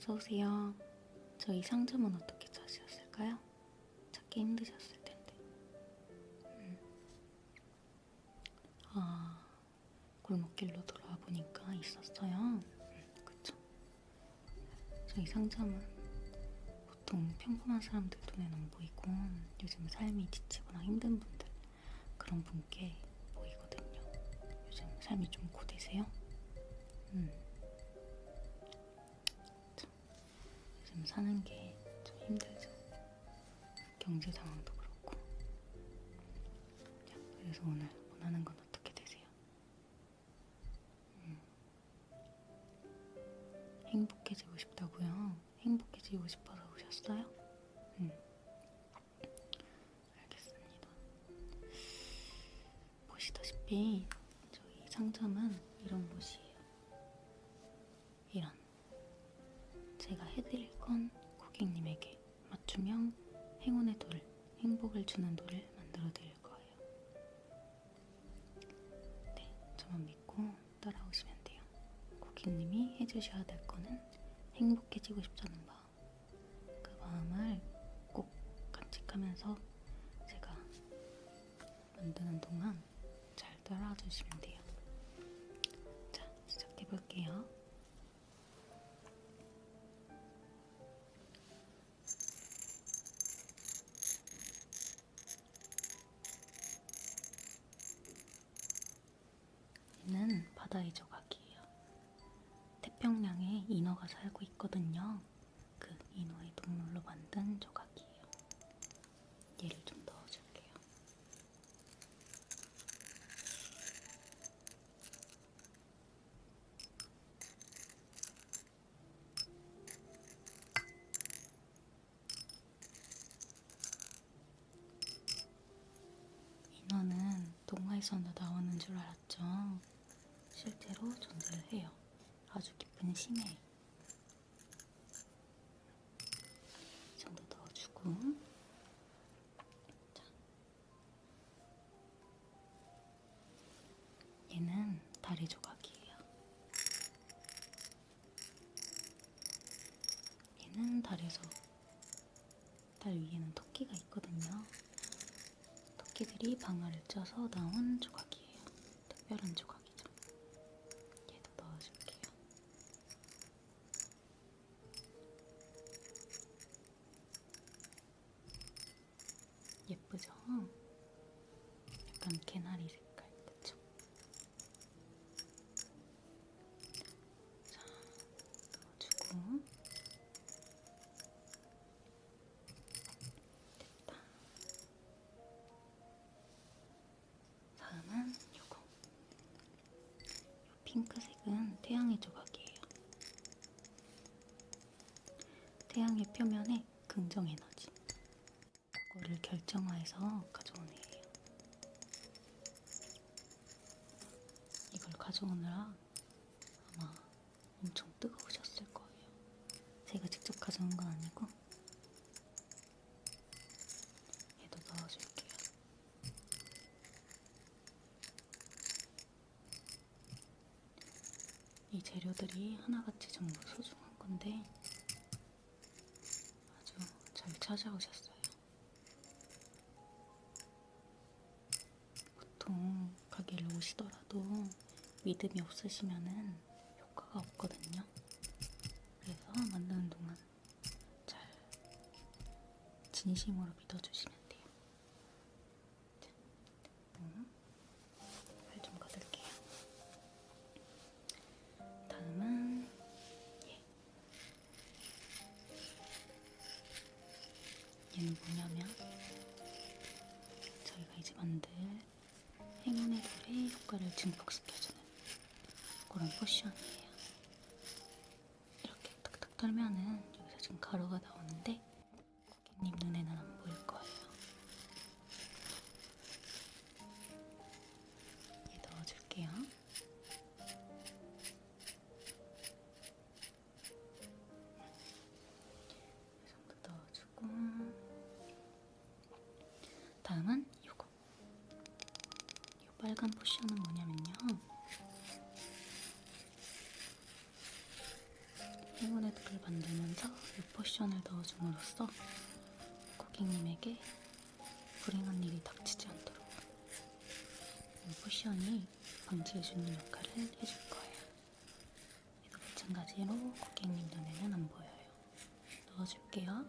어서오세요. 저희 상점은 어떻게 찾으셨을까요? 찾기 힘드셨을 텐데. 음. 아, 골목길로 돌아와 보니까 있었어요. 음, 그쵸. 저희 상점은 보통 평범한 사람들 눈에는 안 보이고 요즘 삶이 지치거나 힘든 분들 그런 분께 보이거든요. 요즘 삶이 좀 고되세요? 음. 요즘 사는 게 좀 힘들죠. 경제 상황도 그렇고. 자, 그래서 오늘 원하는 건 어떻게 되세요? 음. 행복해지고 싶다고요? 행복해지고 싶어서 오셨어요? 음. 알겠습니다. 보시다시피 저희 상점은 이런 곳이 행복을 주는 돌을 만들어 드릴 거예요. 네, 저만 믿고 따라오시면 돼요. 고객님이 해주셔야 될 거는 행복해지고 싶다는 마음. 그 마음을 꼭 간직하면서 제가 만드는 동안 잘 따라와 주시면 돼요. 자, 시작해 볼게요. 인어는 동화에서나 나오는 줄 알았죠. 실제로 존재를 해요. 아주 깊은 심해. 이 정도 넣어주고. 자. 얘는 다리 조각이에요. 얘는 달에서 달 위에는 토끼가 있거든요. 토끼들이 방아를 쪄서 나온 조각이에요. 특별한 조각이죠. 얘도 넣어줄게요. 예쁘죠? 약간 개나리 색깔, 핑크색은 태양의 조각이에요. 태양의 표면에 긍정 에너지. 그거를 결정화해서 가져온 애예요. 이걸 가져오느라 아마 엄청 뜨거우셨을 거예요. 제가 직접 가져온 건 아니고 얘도 넣어줄게요. 이 재료들이 하나같이 전부 소중한 건데 아주 잘 찾아오셨어요. 보통 가게를 오시더라도 믿음이 없으시면은 효과가 없거든요. 그래서 만드는 동안 잘 진심으로 믿어주시면 빨간 포션은 뭐냐면요 행운의 돌을 만들면서 이 포션을 넣어줌으로써 고객님에게 불행한 일이 닥치지 않도록 이 포션이 방지해주는 역할을 해줄 거예요. 얘도 마찬가지로 고객님 눈에는 안 보여요. 넣어줄게요.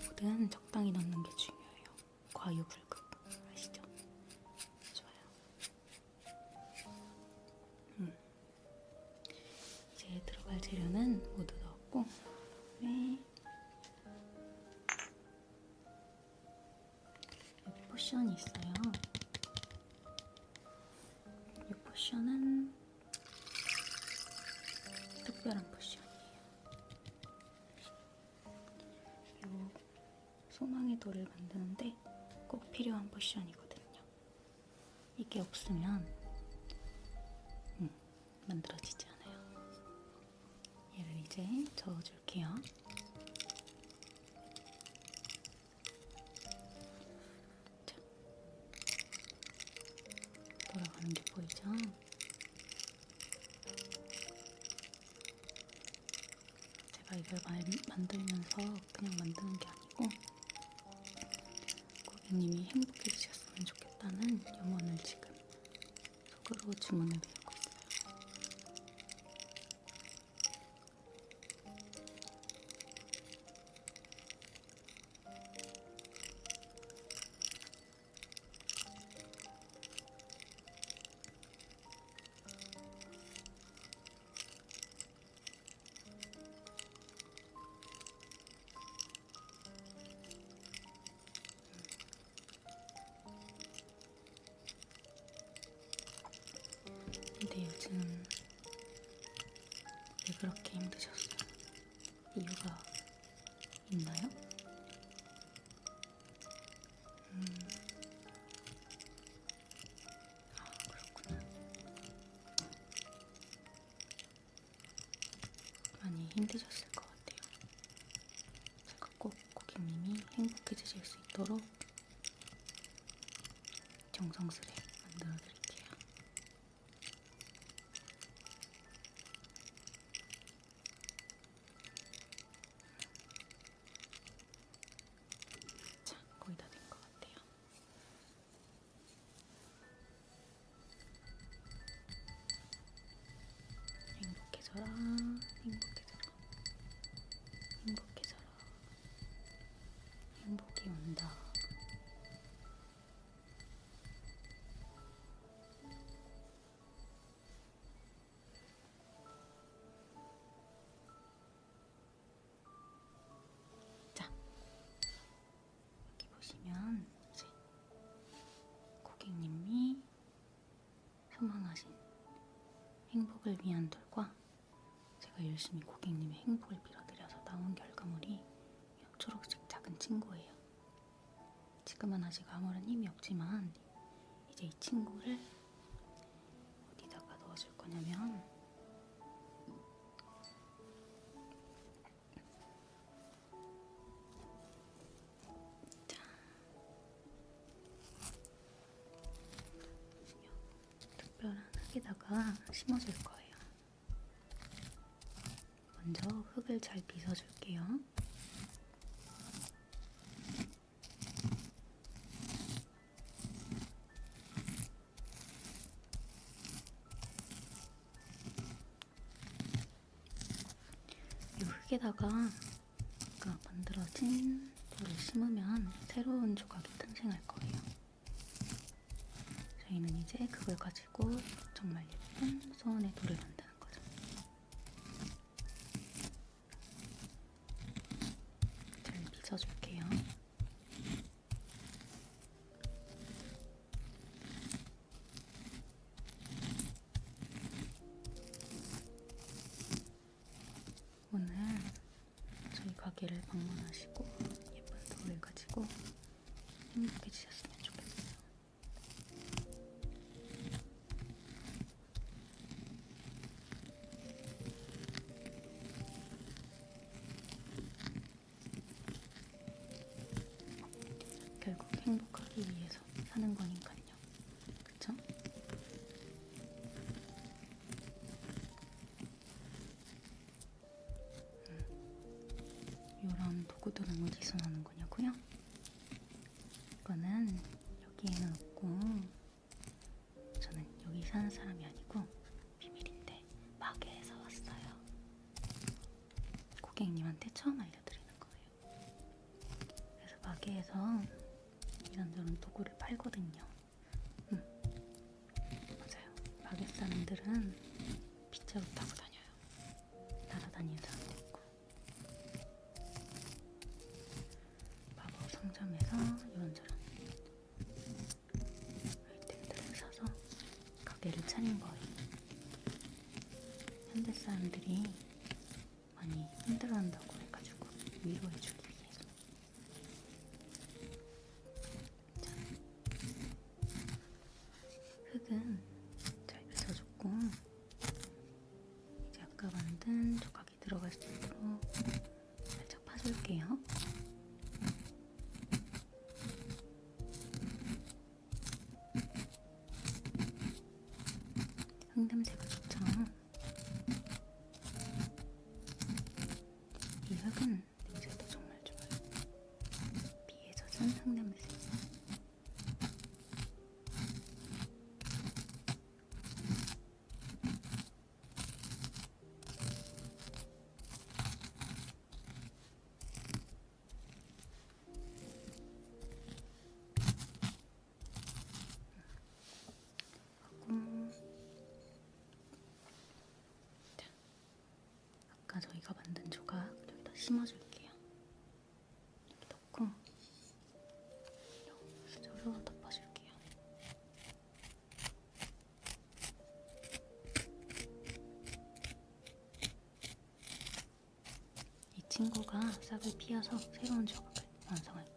뭐든 적당히 넣는 게 중요해요. 과유불급 아시죠? 좋아요. 음. 이제 들어갈 재료는 모두 넣었고 네. 여기 포션이 있어요. 이 포션은 특별한 포션이에요. 요 소망의 돌을 만드는데 꼭 필요한 포션이거든요. 이게 없으면 음, 만들어지지 않아요. 얘를 이제 저어줄게요. 자, 돌아가는 게 보이죠? 제가 이걸 말, 만들면서 그냥 만드는 게 아니고 고객님이 행복해지셨으면 좋겠다는 염원을 지금 속으로 주문을 있어요. 힘드셨을 것 같아요. 제가 꼭 고객님이 행복해지실 수 있도록 정성스레 만들어 드릴게요. 소망하신 행복을 위한 돌과 제가 열심히 고객님의 행복을 빌어드려서 나온 결과물이 이 초록색 작은 친구예요. 지금은 아직 아무런 힘이 없지만 이제 이 친구를 어디다가 넣어줄 거냐면 빗어줄게요. 이 흙에다가 아까 만들어진 돌을 심으면 새로운 조각이 탄생할 거예요. 저희는 이제 그걸 가지고 정말 예쁜 소원의 돌을 거 가게를 방문하시고 예쁜 돌을 가지고 행복해지셨으면 돌은 어디서 나는 거냐고요? 이거는 여기에는 없고 저는 여기 사는 사람이 아니고 비밀인데 마계에서 왔어요. 고객님한테 처음 알려드리는 거예요. 그래서 마계에서 이런저런 도구를 팔거든요. 냄새가 좋 심어줄게요. 이렇게 넣고 수저로 덮어줄게요. 이 친구가 싹을 피워서 새로운 조각을 완성할 거예요.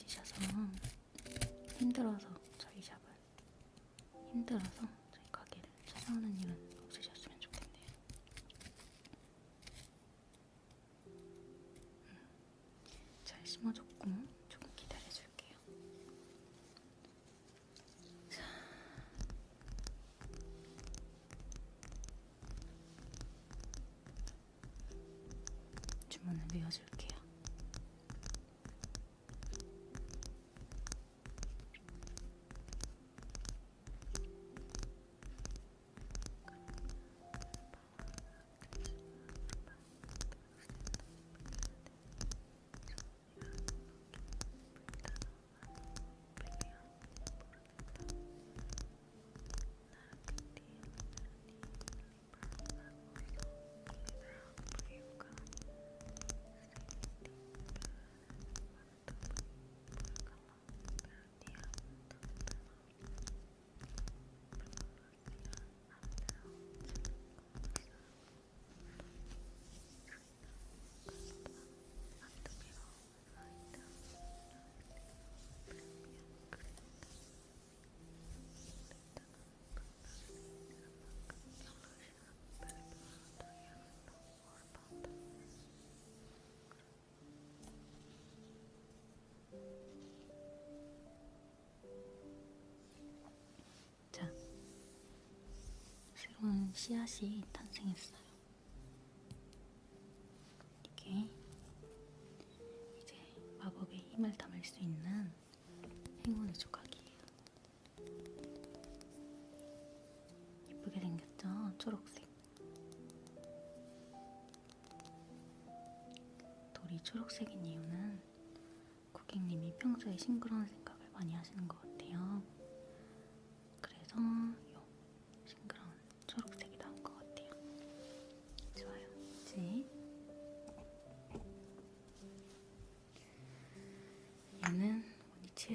해지셔서 힘들어서 저희 샵을 힘들어서 저희 가게를 찾아오는 일은 씨앗이 탄생했어요. 이게 이제 마법의 힘을 담을 수 있는 행운의 조각이에요. 예쁘게 생겼죠? 초록색. 돌이 초록색인 이유는 고객님이 평소에 싱그러운 생각을 많이 하시는 것 같아요.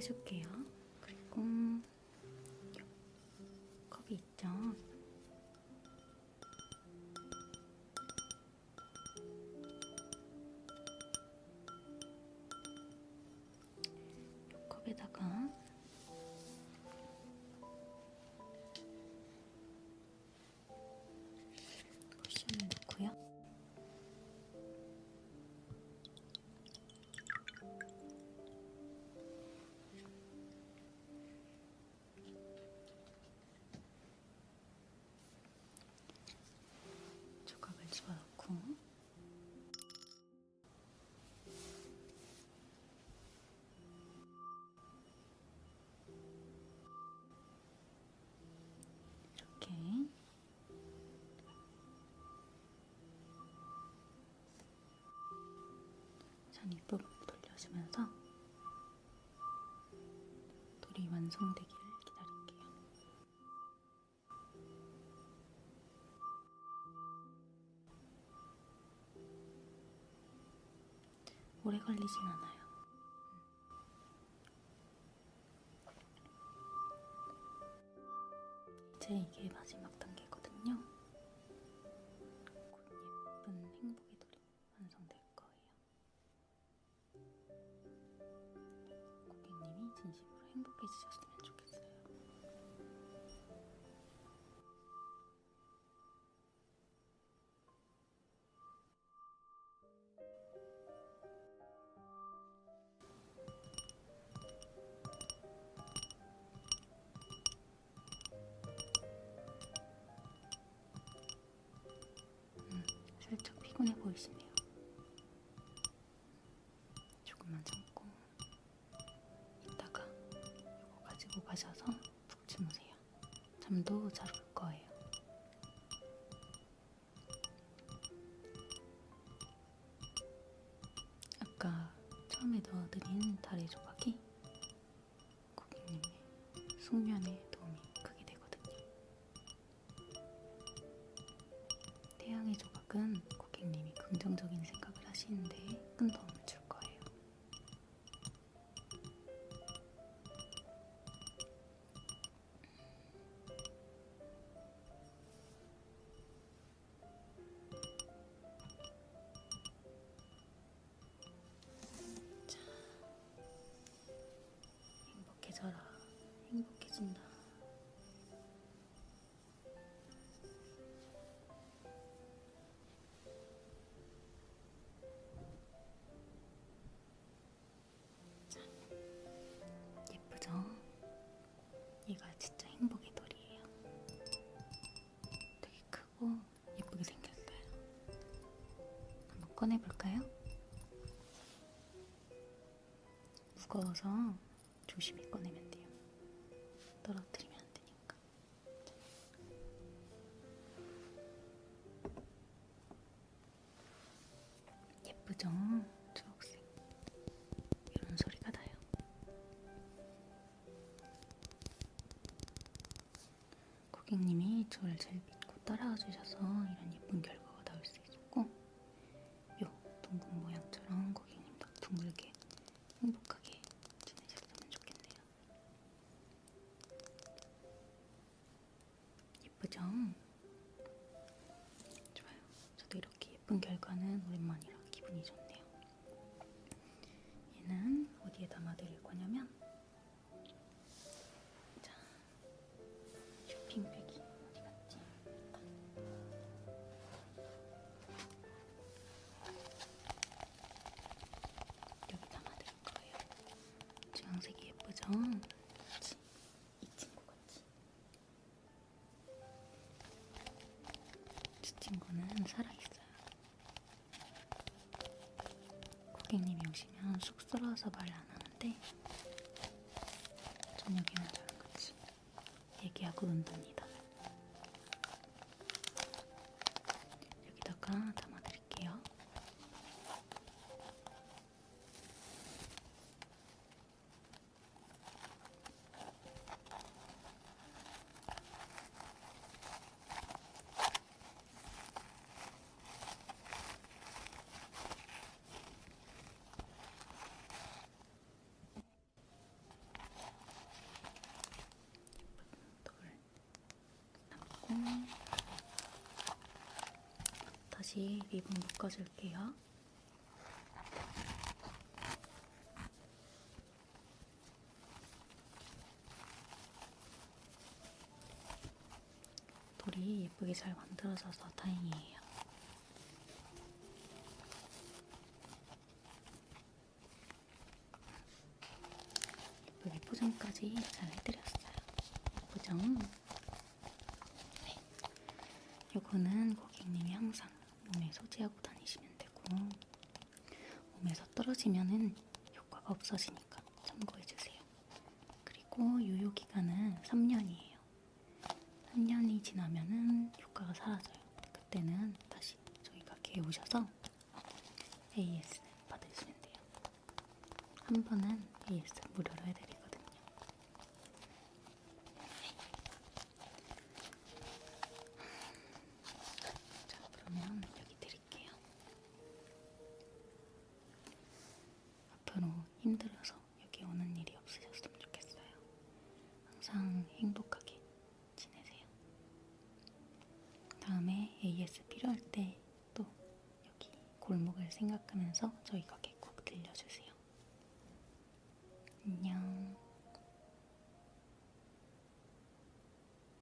해줄게요. 잔입부분 돌려주면서 돌이 완성되기를 기다릴게요. 오래 걸리진 않아요. 이제 이게 마지막 단계거든요. 피곤해 보이시네요. 조금만 참고 이따가 이거 가지고 가셔서 푹 주무세요. 잠도 잘올 거예요. 무거워서 조심히 꺼내면 돼요. 떨어뜨리 예쁜 결과는 오랜만이라 기분이 좋네요. 얘는 어디에 담아드릴 거냐면, 자, 쇼핑백이 어디 갔지? 여기 담아드릴 거예요. 주황색이 예쁘죠? 그치? 이 친구 같지? 이 친구는 살아있어요. 고객님이 오시면 쑥스러워서 말안 하는데 저녁에는 저랑 같이 얘기하고 논답니다. 다시 리본 묶어줄게요. 돌이 예쁘게 잘 만들어져서 다행이에요. 예쁘게 포장까지 잘 해드렸어요. 예쁘죠? 네. 요거는 고객님이 항상 몸에 소지하고 다니시면 되고 떨어지면은 효과가 없어지니까 참고해주세요. 그리고 유효 기간은 3년이에요. 3년이 지나면은 효과가 사라져요. 그때는 다시 저희가 개 오셔서 AS 받으시면 돼요. 한 번은 AS 무료로 해드리거든요. 자, 그러면 여기 드릴게요. 앞으로 힘들어서 여기 오는 일이 없으셨으면 좋겠어요. 항상 행복하게 지내세요. 다음에 AS 필요할 때 또 여기 골목을 생각하면서 저희 가